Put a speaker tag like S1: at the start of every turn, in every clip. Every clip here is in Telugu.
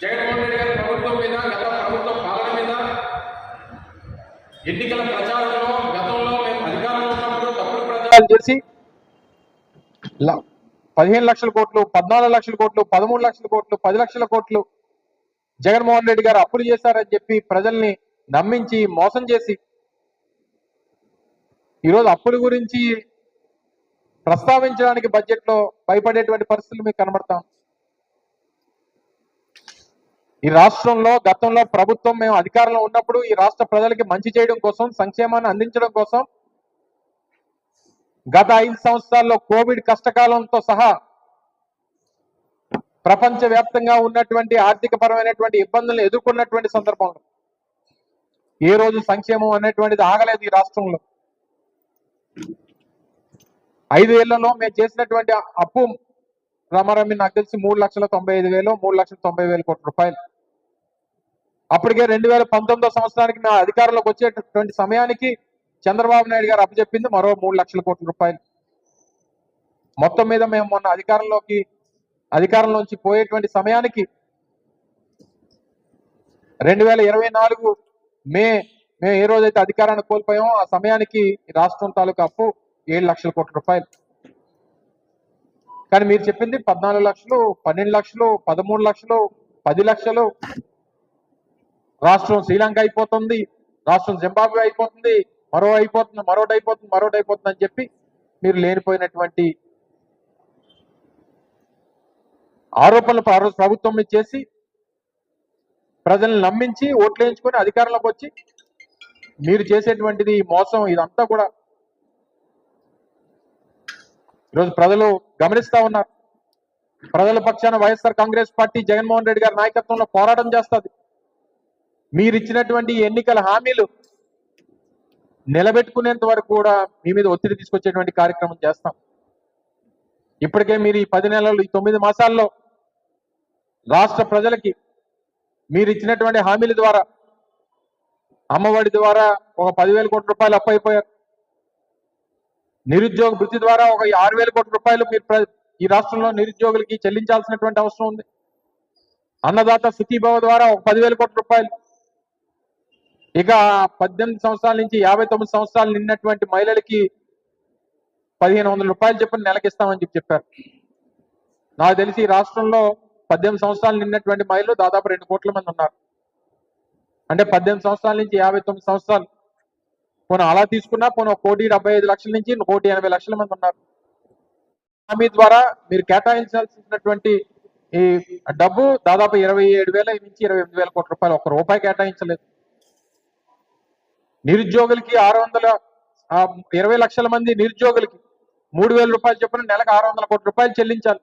S1: జగన్మోహన్ రెడ్డి గారి ప్రభుత్వం మీద గత ప్రభుత్వ పాలన మీద ఎన్నికల ప్రచారంలో గతంలో మేము అధికారంలో ఉన్నప్పుడు తప్పుడు ప్రచారాలు చేసి పదిహేను లక్షల కోట్లు పద్నాలుగు లక్షల కోట్లు పదమూడు లక్షల కోట్లు పది లక్షల కోట్లు జగన్మోహన్ రెడ్డి గారు అప్పులు చేశారని చెప్పి ప్రజల్ని నమ్మించి మోసం చేసి ఈరోజు అప్పుల గురించి ప్రస్తావించడానికి బడ్జెట్లో భయపడేటువంటి పరిస్థితులు మీకు కనబడతాం ఈ రాష్ట్రంలో గతంలో ప్రభుత్వం మేము అధికారంలో ఉన్నప్పుడు ఈ రాష్ట్ర ప్రజలకి మంచి చేయడం కోసం సంక్షేమాన్ని అందించడం కోసం గత ఐదు సంవత్సరాల్లో కోవిడ్ కష్టకాలంతో సహా ప్రపంచ వ్యాప్తంగా ఉన్నటువంటి ఆర్థిక పరమైనటువంటి ఇబ్బందులను ఎదుర్కొన్నటువంటి సందర్భంలో ఏ రోజు సంక్షేమం అనేటువంటిది ఆగలేదు ఈ రాష్ట్రంలో. ఐదు ఏళ్ళలో మేము చేసినటువంటి అప్పు రామారామి నాకు తెలిసి మూడు లక్షల తొంభై ఐదు వేలు మూడు లక్షల తొంభై వేల కోట్ల రూపాయలు. అప్పటికే రెండు వేల పంతొమ్మిదో సంవత్సరానికి మేము అధికారంలోకి వచ్చేటటువంటి సమయానికి చంద్రబాబు నాయుడు గారు అప్పచెప్పింది మరో మూడు లక్షల కోట్ల రూపాయలు. మొత్తం మీద మేము మొన్న అధికారంలోకి అధికారంలోంచి పోయేటువంటి సమయానికి రెండు వేల ఇరవై నాలుగు మే మేము ఏ రోజైతే అధికారాన్ని కోల్పోయామో ఆ సమయానికి రాష్ట్రం తాలూకా అప్పు ఏడు లక్షల కోట్ల రూపాయలు. కానీ మీరు చెప్పింది పద్నాలుగు లక్షలు పన్నెండు లక్షలు పదమూడు లక్షలు పది లక్షలు. రాష్ట్రం శ్రీలంక అయిపోతుంది రాష్ట్రం జింబాబ్వే అయిపోతుంది మరో అయిపోతుంది మరోటి అయిపోతుంది మరోటి అయిపోతుంది అని చెప్పి మీరు లేనిపోయినటువంటి ఆరోపణలు ప్రభుత్వం మీద చేసి ప్రజల్ని నమ్మించి ఓట్లు వేయించుకొని అధికారంలోకి వచ్చి మీరు చేసేటువంటిది మోసం ఇదంతా కూడా ఈరోజు ప్రజలు గమనిస్తా ఉన్నారు. ప్రజల పక్షాన వైఎస్ఆర్ కాంగ్రెస్ పార్టీ జగన్మోహన్ రెడ్డి గారి నాయకత్వంలో పోరాటం చేస్తుంది. మీరు ఇచ్చినటువంటి ఎన్నికల హామీలు నిలబెట్టుకునేంత వరకు కూడా మీ మీద ఒత్తిడి తీసుకొచ్చేటువంటి కార్యక్రమం చేస్తాం. ఇప్పటికే మీరు ఈ పది నెలలు ఈ తొమ్మిది మాసాల్లో రాష్ట్ర ప్రజలకి మీరు ఇచ్చినటువంటి హామీల ద్వారా అమ్మఒడి ద్వారా ఒక పదివేల కోట్ల రూపాయలు అప్పు అయిపోయారు. నిరుద్యోగ వృత్తి ద్వారా ఒక ఆరు వేల కోట్ల రూపాయలు మీరు ప్ర- ఈ రాష్ట్రంలో నిరుద్యోగులకి చెల్లించాల్సినటువంటి అవసరం ఉంది. అన్నదాత సుఖీభవ ద్వారా ఒక పదివేల కోట్ల రూపాయలు. ఇక పద్దెనిమిది సంవత్సరాల నుంచి యాభై తొమ్మిది సంవత్సరాలు నిన్నటువంటి మహిళలకి పదిహేను వందల రూపాయలు చెప్పిన నెలకిస్తామని చెప్పి చెప్పారు. నాకు తెలిసి ఈ రాష్ట్రంలో పద్దెనిమిది సంవత్సరాలు నిన్నటువంటి మహిళలు దాదాపు రెండు కోట్ల మంది ఉన్నారు. అంటే పద్దెనిమిది సంవత్సరాల నుంచి యాభై తొమ్మిది సంవత్సరాలు పోను అలా తీసుకున్నా పోను కోటి డెబ్బై ఐదు లక్షల నుంచి కోటి ఎనభై లక్షల మంది ఉన్నారు. హామీ ద్వారా మీరు కేటాయించాల్సినటువంటి ఈ డబ్బు దాదాపు ఇరవై ఏడు వేల నుంచి ఇరవై ఎనిమిది వేల కోట్ల రూపాయలు ఒక రూపాయి కేటాయించలేదు. నిరుద్యోగులకి ఆరు వందల ఇరవై లక్షల మంది నిరుద్యోగులకి మూడు వేల రూపాయలు చొప్పున నెలకు ఆరు వందల కోట్ల రూపాయలు చెల్లించాలి.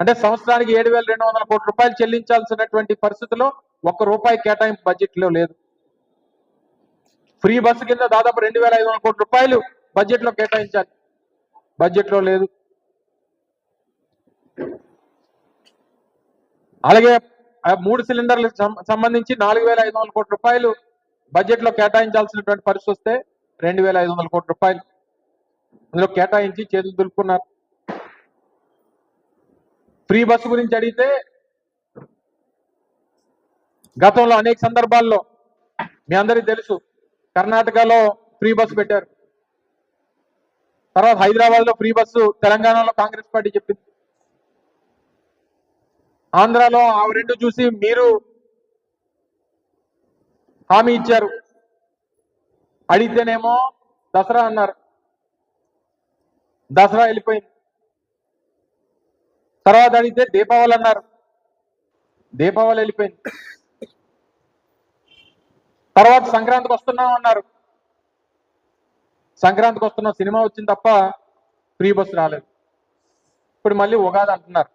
S1: అంటే సంవత్సరానికి ఏడు వేల రెండు వందల కోట్ల రూపాయలు చెల్లించాల్సినటువంటి పరిస్థితిలో ఒక్క రూపాయి కేటాయింపు బడ్జెట్లో లేదు. ఫ్రీ బస్సు కింద దాదాపు రెండు వేల ఐదు వందల కోట్ల రూపాయలు బడ్జెట్లో కేటాయించాలి. బడ్జెట్లో లేదు. అలాగే మూడు సిలిండర్లకు సంబంధించి నాలుగు వేల ఐదు వందల కోట్ల రూపాయలు బడ్జెట్లో కేటాయించాల్సినటువంటి పరిస్థితి వస్తే రెండు వేల ఐదు వందల కోట్ల రూపాయలు అందులో కేటాయించి చేతులు దులుపుకున్నారు. ఫ్రీ బస్సు గురించి అడిగితే గతంలో అనేక సందర్భాల్లో మీ అందరికీ తెలుసు కర్ణాటకలో ఫ్రీ బస్సు పెట్టారు. తర్వాత హైదరాబాద్లో ఫ్రీ బస్సు తెలంగాణలో కాంగ్రెస్ పార్టీ చెప్పింది. ఆంధ్రాలో ఆ రెండు చూసి మీరు హామీ ఇచ్చారు. అడిగితేనేమో దసరా అన్నారు. దసరా వెళ్ళిపోయింది. తర్వాత అడిగితే దీపావళి అన్నారు. దీపావళి వెళ్ళిపోయింది. తర్వాత సంక్రాంతికి వస్తున్నాం అన్నారు. సంక్రాంతికి వస్తున్న సినిమా వచ్చింది తప్ప ఫ్రీ బస్సు రాలేదు. ఇప్పుడు మళ్ళీ ఉగాది అంటున్నారు.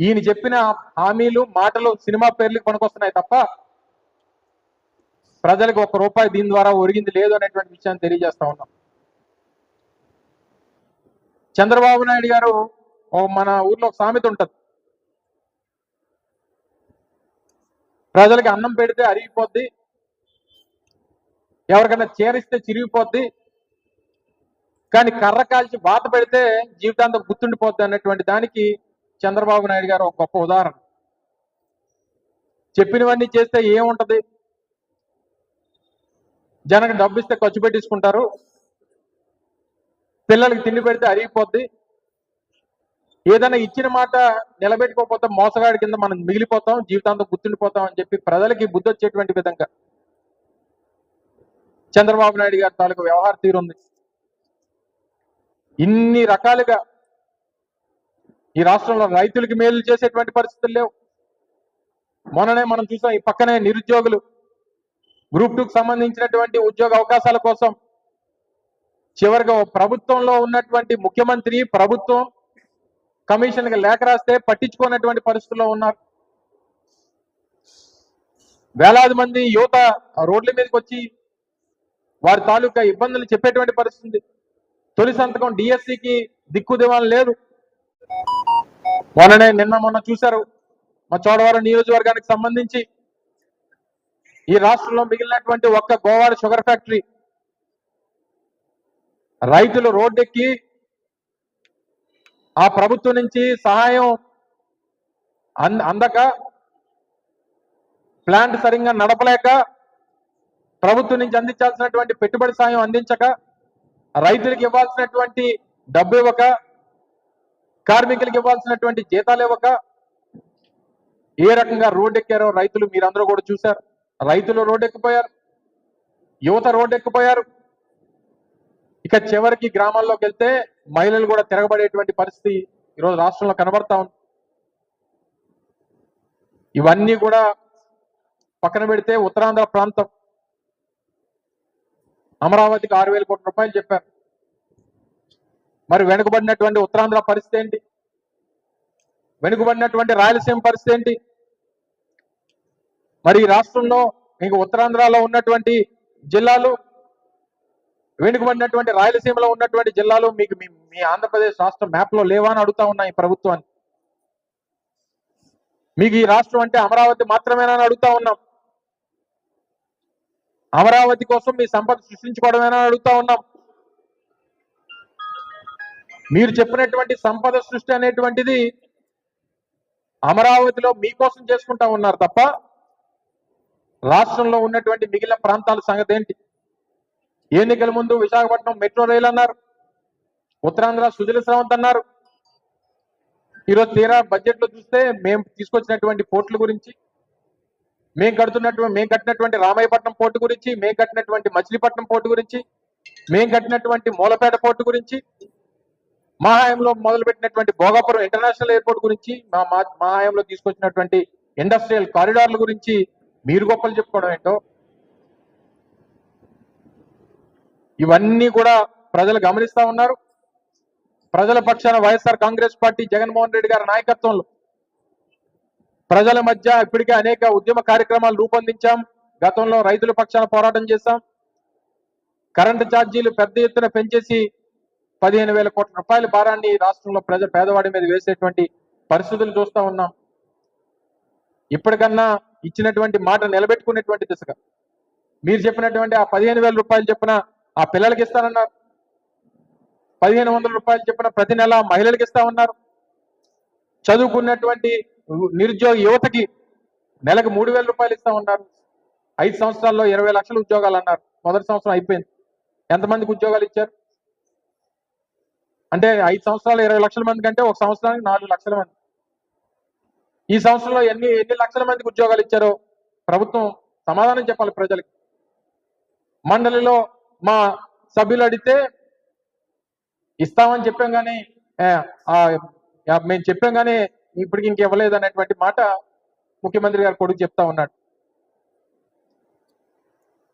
S1: ఈయన చెప్పిన హామీలు మాటలు సినిమా పేర్లకు పనికొస్తున్నాయి తప్ప ప్రజలకు ఒక్క రూపాయి దీని ద్వారా ఒరిగింది లేదు అనేటువంటి విషయాన్ని తెలియజేస్తా ఉన్నాం. చంద్రబాబు నాయుడు గారు ఓ మన ఊర్లో ఒక సామెత ఉంటుంది. ప్రజలకి అన్నం పెడితే అరిగిపోద్ది ఎవరికైనా చేరిస్తే చిరిగిపోద్ది. కానీ కర్ర కాల్చి బాధ పెడితే జీవితాంతం గుర్తుండిపోద్ది అన్నటువంటి దానికి చంద్రబాబు నాయుడు గారు ఒక గొప్ప ఉదాహరణ. చెప్పినవన్నీ చేస్తే ఏముంటది? జనకు డబ్బు ఇస్తే ఖర్చు పెట్టించుకుంటారు. పిల్లలకి తిండి పెడితే అరిగిపోద్ది. ఏదైనా ఇచ్చిన మాట నిలబెట్టుకోకపోతే మోసగాడి కింద మనం మిగిలిపోతాం జీవితాంతం గుర్తుండిపోతాం అని చెప్పి ప్రజలకి బుద్ధి వచ్చేటువంటి విధంగా చంద్రబాబు నాయుడు గారి తాలూకు వ్యవహార తీరుంది ఇన్ని రకాలుగా ఈ రాష్ట్రంలో రైతులకి మేలు చేసేటువంటి పరిస్థితులు లేవు. మొన్ననే మనం చూసాం ఈ పక్కనే నిరుద్యోగులు గ్రూప్ టూకి సంబంధించినటువంటి ఉద్యోగ అవకాశాల కోసం చివరిగా ప్రభుత్వంలో ఉన్నటువంటి ముఖ్యమంత్రి ప్రభుత్వం కమిషన్కి లేఖ రాస్తే పట్టించుకోనటువంటి పరిస్థితుల్లో ఉన్నారు. వేలాది మంది యువత ఆ రోడ్ల మీదకి వచ్చి వారి తాలూకా ఇబ్బందులు చెప్పేటువంటి పరిస్థితి తొలి సంతకం డిఎస్సికి దిక్కు లేదు. మొన్ననే నిన్న మొన్న చూశారు. మా చోడవరం నియోజకవర్గానికి సంబంధించి ఈ రాష్ట్రంలో మిగిలినటువంటి ఒక్క గోవాడ షుగర్ ఫ్యాక్టరీ రైతులు రోడ్డెక్కి ఆ ప్రభుత్వం నుంచి సహాయం అంద అందక ప్లాంట్ సరిగ్గా నడపలేక ప్రభుత్వం నుంచి అందించాల్సినటువంటి పెట్టుబడి సాయం అందించక రైతులకు ఇవ్వాల్సినటువంటి డబ్బు ఇవ్వక కార్మికులకు ఇవ్వాల్సినటువంటి జీతాలు ఇవ్వక ఏ రకంగా రోడ్డు ఎక్కారో రైతులు మీరందరూ కూడా చూశారు. రైతులు రోడ్ ఎక్కిపోయారు యువత రోడ్డు ఎక్కిపోయారు ఇక చివరికి గ్రామాల్లోకి వెళ్తే మహిళలు కూడా తిరగబడేటువంటి పరిస్థితి ఈరోజు రాష్ట్రంలో కనబడతా ఉంది. ఇవన్నీ కూడా పక్కన పెడితే ఉత్తరాంధ్ర ప్రాంతం. అమరావతికి ఆరు వేల కోట్ల రూపాయలు చెప్పారు. మరి వెనుకబడినటువంటి ఉత్తరాంధ్ర పరిస్థితి ఏంటి? వెనుకబడినటువంటి రాయలసీమ పరిస్థితి ఏంటి? మరి ఈ రాష్ట్రంలో ఇంక ఉత్తరాంధ్రలో ఉన్నటువంటి జిల్లాలు వెనుకబడినటువంటి రాయలసీమలో ఉన్నటువంటి జిల్లాలు మీకు మీ ఆంధ్రప్రదేశ్ రాష్ట్ర మ్యాప్లో లేవా అని అడుగుతా ఉన్నాయి ప్రభుత్వాన్ని. మీకు ఈ రాష్ట్రం అంటే అమరావతి మాత్రమేనా అని అడుగుతా ఉన్నాం. అమరావతి కోసం మీ సంపద సృష్టించుకోవడమేనా అని అడుగుతా ఉన్నాం. మీరు చెప్పినటువంటి సంపద సృష్టి అనేటువంటిది అమరావతిలో మీకోసం చేసుకుంటా ఉన్నారు తప్ప రాష్ట్రంలో ఉన్నటువంటి మిగిలిన ప్రాంతాల సంగతి ఏంటి? ఎన్నికల ముందు విశాఖపట్నం మెట్రో రైలు అన్నారు ఉత్తరాంధ్ర సుజల స్రవంత్ అన్నారు. ఈరోజు తీరా బడ్జెట్లో చూస్తే మేము తీసుకొచ్చినటువంటి పోర్టుల గురించి మేము కడుతున్నటువంటి మేము కట్టినటువంటి రామాయపట్నం పోర్టు గురించి మేము కట్టినటువంటి మచిలీపట్నం పోర్టు గురించి మేము కట్టినటువంటి మూలపేట పోర్టు గురించి మా హయాంలో మొదలుపెట్టినటువంటి భోగాపురం ఇంటర్నేషనల్ ఎయిర్పోర్ట్ గురించి మా మా- మా తీసుకొచ్చినటువంటి ఇండస్ట్రియల్ కారిడార్ల గురించి మీరు గొప్పలు చెప్పుకోవడం ఏంటో? ఇవన్నీ కూడా ప్రజలు గమనిస్తా ఉన్నారు. ప్రజల పక్షాన వైఎస్ఆర్ కాంగ్రెస్ పార్టీ జగన్మోహన్ రెడ్డి గారి నాయకత్వంలో ప్రజల మధ్య ఇప్పటికే అనేక ఉద్యమ కార్యక్రమాలు రూపొందించాం. గతంలో రైతుల పక్షాన పోరాటం చేశాం. కరెంటు ఛార్జీలు పెద్ద ఎత్తున పెంచేసి పదిహేను వేల కోట్ల రూపాయల భారాన్ని రాష్ట్రంలో ప్రజ పేదవాడి మీద వేసేటువంటి పరిస్థితులు చూస్తా ఉన్నాం. ఇప్పటికన్నా ఇచ్చినటువంటి మాట నిలబెట్టుకునేటువంటి దిశగా. మీరు చెప్పినటువంటి ఆ పదిహేను వేల రూపాయలు చెప్పిన ఆ పిల్లలకి ఇస్తానన్నారు. పదిహేను వందల రూపాయలు చెప్పిన ప్రతి నెల మహిళలకు ఇస్తా ఉన్నారు. చదువుకున్నటువంటి నిరుద్యోగ యువతకి నెలకు మూడు వేల రూపాయలు ఇస్తా ఉన్నారు ఐదు సంవత్సరాల్లో ఇరవై లక్షల ఉద్యోగాలు అన్నారు. మొదటి సంవత్సరం అయిపోయింది. ఎంతమందికి ఉద్యోగాలు ఇచ్చారు? అంటే ఐదు సంవత్సరాలు ఇరవై లక్షల మంది కంటే ఒక సంవత్సరానికి నాలుగు లక్షల మంది. ఈ సంవత్సరంలో ఎన్ని ఎన్ని లక్షల మందికి ఉద్యోగాలు ఇచ్చారో ప్రభుత్వం సమాధానం చెప్పాలి ప్రజలకి. మండలిలో మా సభ్యులు అడిగితే ఇస్తామని చెప్పాం కానీ మేము చెప్పాం కానీ ఇప్పటికి ఇంక ఇవ్వలేదు అనేటువంటి మాట ముఖ్యమంత్రి గారు కొడుకు చెప్తా ఉన్నాడు.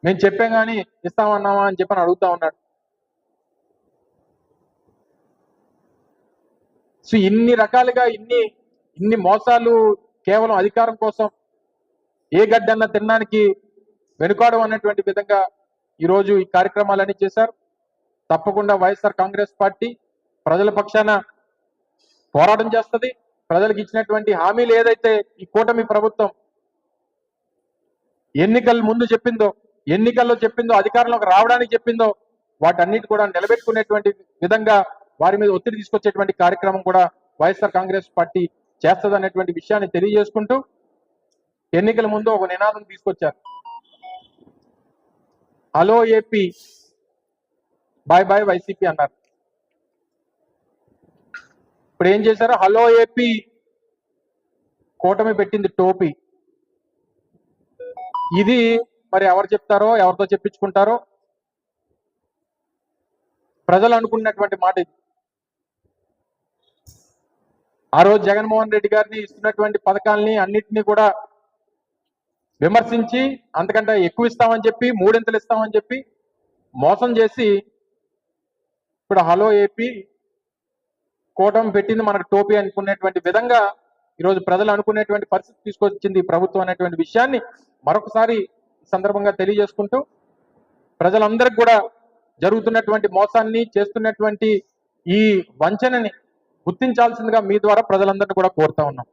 S1: మేము చెప్పాం కానీ ఇస్తామన్నామా అని చెప్పని అడుగుతా ఉన్నాడు. సో ఇన్ని రకాలుగా ఇన్ని ఇన్ని మోసాలు కేవలం అధికారం కోసం ఏ గడ్డన్న తినడానికి వెనుకాడు అన్నటువంటి విధంగా ఈరోజు ఈ కార్యక్రమాలన్నీ చేశారు. తప్పకుండా వైఎస్ఆర్ కాంగ్రెస్ పార్టీ ప్రజల పక్షాన పోరాటం చేస్తుంది. ప్రజలకు ఇచ్చినటువంటి హామీలు ఏదైతే ఈ కూటమి ప్రభుత్వం ఎన్నికల ముందు చెప్పిందో ఎన్నికల్లో చెప్పిందో అధికారంలోకి రావడానికి చెప్పిందో వాటన్నిటి కూడా నిలబెట్టుకునేటువంటి విధంగా వారి మీద ఒత్తిడి తీసుకొచ్చేటువంటి కార్యక్రమం కూడా వైఎస్ఆర్ కాంగ్రెస్ పార్టీ చేస్తుందనేటువంటి విషయాన్ని తెలియజేసుకుంటూ ఎన్నికల ముందు ఒక నినాదం తీసుకొచ్చారు. Hello AP bye bye YCP అన్నారు. ఇప్పుడు ఏం చేశారు? హలో ఏపీ కూటమి పెట్టింది టోపీ. ఇది మరి ఎవరు చెప్తారో ఎవరితో చెప్పించుకుంటారో? ప్రజలు అనుకున్నటువంటి మాట ఇది. ఆ రోజు జగన్మోహన్ రెడ్డి గారిని ఇస్తున్నటువంటి పథకాల్ని అన్నింటినీ కూడా విమర్శించి అంతకంటే ఎక్కువ ఇస్తామని చెప్పి మూడింతలు ఇస్తామని చెప్పి మోసం చేసి ఇప్పుడు హలో ఏపీ కూటమి పెట్టింది మనకు టోపీ అనుకునేటువంటి విధంగా ఈరోజు ప్రజలు అనుకునేటువంటి పరిస్థితి తీసుకొచ్చింది ప్రభుత్వం అనేటువంటి విషయాన్ని మరొకసారి సందర్భంగా తెలియజేసుకుంటూ ప్రజలందరికీ కూడా జరుగుతున్నటువంటి మోసాన్ని చేస్తున్నటువంటి ఈ వంచనని గుర్తించాల్సిందిగా మీ ద్వారా ప్రజలందరినీ కూడా కోరుతా ఉన్నాం.